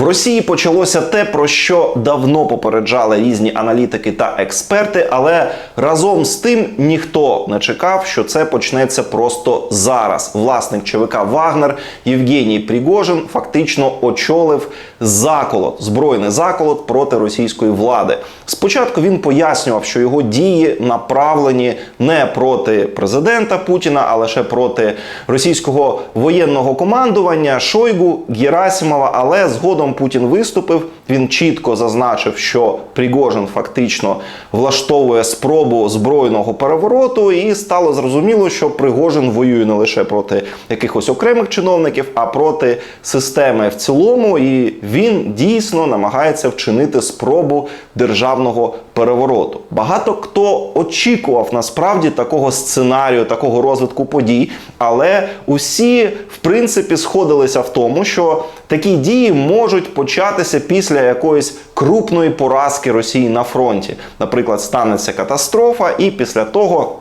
В Росії почалося те, про що давно попереджали різні аналітики та експерти, але разом з тим ніхто не чекав, що це почнеться просто зараз. Власник ЧВК Вагнер Євгеній Пригожин фактично очолив заколот, збройний заколот проти російської влади. Спочатку він пояснював, що його дії направлені не проти президента Путіна, а лише проти російського воєнного командування Шойгу Герасимова. Але згодом Путін виступив. Він чітко зазначив, що Пригожин фактично влаштовує спробу збройного перевороту, і стало зрозуміло, що Пригожин воює не лише проти якихось окремих чиновників, а проти системи в цілому. І він дійсно намагається вчинити спробу державного перевороту. Багато хто очікував насправді такого сценарію, такого розвитку подій, але усі в принципі сходилися в тому, що такі дії можуть початися після якоїсь крупної поразки Росії на фронті. Наприклад, станеться катастрофа, і після того.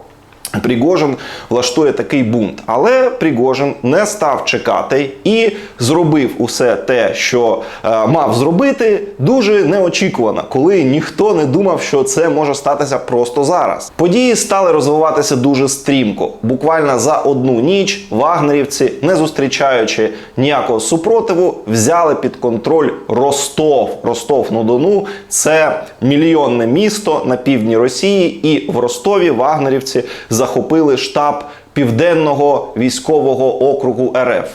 Пригожин влаштує такий бунт, але Пригожин не став чекати і зробив усе те, що е, мав зробити, дуже неочікувано, коли ніхто не думав, що це може статися просто зараз. Події стали розвиватися дуже стрімко. Буквально за одну ніч вагнерівці, не зустрічаючи ніякого супротиву, взяли під контроль Ростов. Ростов на Дону це мільйонне місто на півдні Росії, і в Ростові вагнерівці захопили штаб південного військового округу РФ.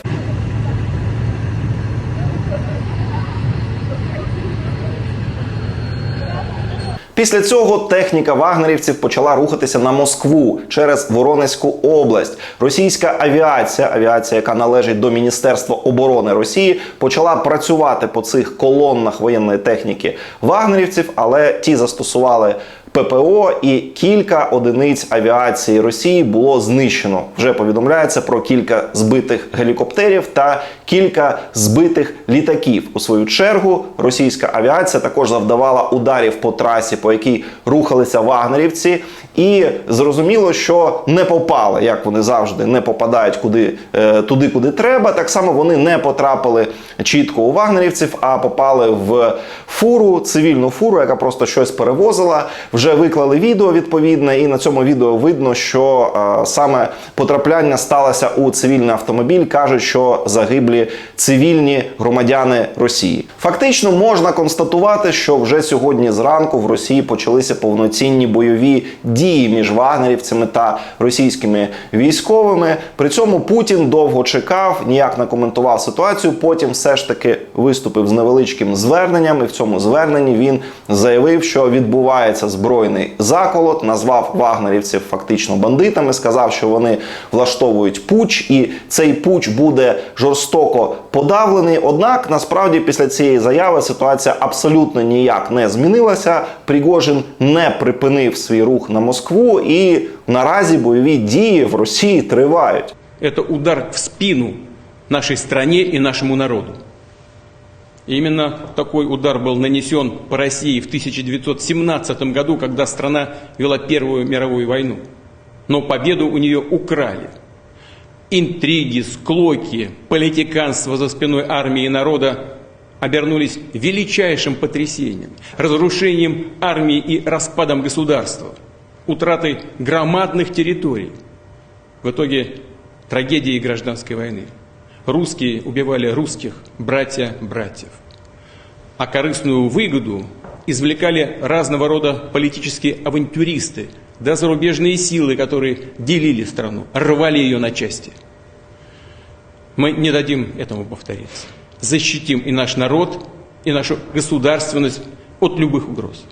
Після цього техніка вагнерівців почала рухатися на Москву через Воронезьку область. Російська авіація, авіація, яка належить до Міністерства оборони Росії, почала працювати по цих колоннах воєнної техніки вагнерівців, але ті застосували ППО і кілька одиниць авіації Росії було знищено. Вже повідомляється про кілька збитих гелікоптерів та кілька збитих літаків. У свою чергу російська авіація також завдавала ударів по трасі, по якій рухалися вагнерівці, і зрозуміло, що не попали, як вони завжди не попадають куди е, туди, куди треба. Так само вони не потрапили чітко у вагнерівців, а попали в фуру, цивільну фуру, яка просто щось перевозила. Вже виклали відео відповідне, і на цьому відео видно, що е, саме потрапляння сталося у цивільний автомобіль. кажуть, що загиблі цивільні громадяни Росії. Фактично можна констатувати, що вже сьогодні зранку в Росії почалися повноцінні бойові дії між вагнерівцями та російськими військовими. При цьому Путін довго чекав, ніяк не коментував ситуацію. Потім все ж таки виступив з невеличким зверненням, і в цьому зверненні він заявив, що відбувається збройний заколот, назвав вагнерівців фактично бандитами, сказав, що вони влаштовують пуч, і цей пуч буде жорстоко подавлений. Однак насправді після цієї заяви ситуація абсолютно ніяк не змінилася. Пригожин не припинив свій рух на Москву, і наразі бойові дії в Росії тривають. Это удар в спину нашей стране и нашему народу. Именно такой удар был нанесен по России в 1917 году, когда страна вела Первую мировую войну. Но победу у нее украли. Интриги, склоки, политиканство за спиной армии и народа обернулись величайшим потрясением, разрушением армии и распадом государства, утратой громадных территорий. В итоге трагедии гражданской войны. Русские убивали русских, братья братьев. А корыстную выгоду извлекали разного рода политические авантюристы, да зарубежные силы, которые делили страну, рвали ее на части. Мы не дадим этому повториться. Защитим и наш народ, и нашу государственность от любых угроз.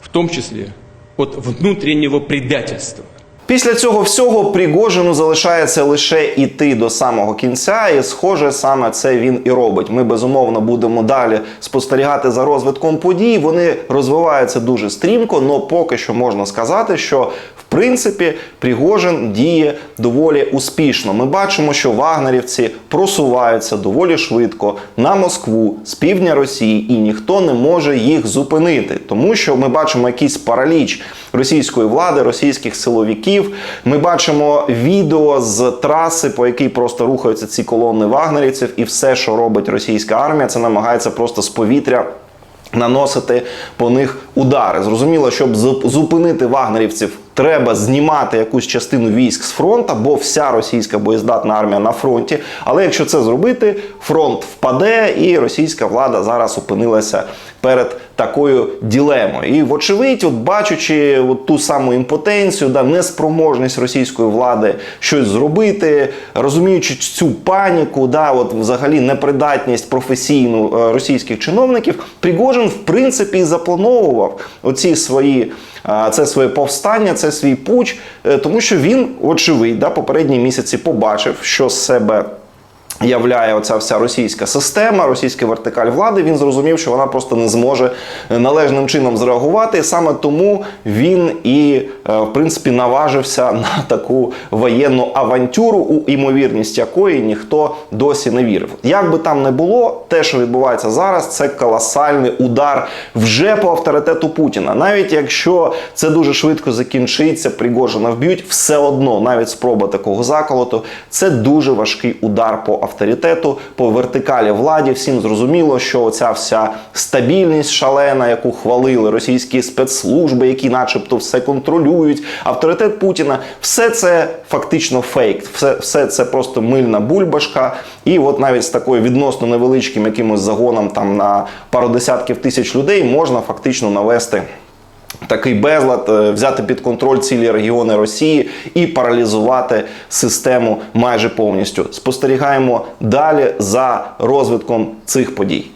В том числе от внутреннего предательства. Після цього всього Пригожину залишається лише іти до самого кінця, і схоже, саме це він і робить. Ми безумовно будемо далі спостерігати за розвитком подій. Вони розвиваються дуже стрімко, але поки що можна сказати, що принципі, Пригожин діє доволі успішно. Ми бачимо, що вагнерівці просуваються доволі швидко на Москву з півдня Росії, і ніхто не може їх зупинити, тому що ми бачимо якийсь параліч російської влади, російських силовиків. Ми бачимо відео з траси, по якій просто рухаються ці колони вагнерівців, і все, що робить російська армія, це намагається просто з повітря. Наносити по них удари. Зрозуміло, щоб зу- зупинити вагнерівців, треба знімати якусь частину військ з фронту, бо вся російська боєздатна армія на фронті. Але якщо це зробити, фронт впаде, і російська влада зараз опинилася перед такою ділемою. І вочевидь, от бачачи от ту саму імпотенцію, да, неспроможність російської влади щось зробити, розуміючи цю паніку, да, от взагалі непридатність професійну е, російських чиновників, Пригожин в принципі і заплановував оці свої. Це своє повстання, це свій пуч, е, тому що він, очевидь, да, попередні місяці побачив, що з себе являє оця вся російська система, російська вертикаль влади. Він зрозумів, що вона просто не зможе е, належним чином зреагувати. Саме тому він і е, в принципі наважився на таку воєнну авантюру, у імовірність якої ніхто досі не вірив. Як би там не було, те, що відбувається зараз, це колосальний удар вже по авторитету Путіна. Навіть якщо це дуже швидко закінчиться, Пригожина вб'ють, все одно, навіть спроба такого заколоту, це дуже важкий удар по авторитету, по вертикалі владі. Всім зрозуміло, що оця вся стабільність шалена, яку хвалили російські спецслужби, які, начебто, все контролюють. Авторитет Путіна, все це фактично фейк, все, все це просто мильна бульбашка. І от навіть з такою відносно невеличким якимось загоном там на пару десятків тисяч людей можна фактично навести. Такий безлад е, взяти під контроль цілі регіони Росії і паралізувати систему майже повністю. Спостерігаємо далі за розвитком цих подій.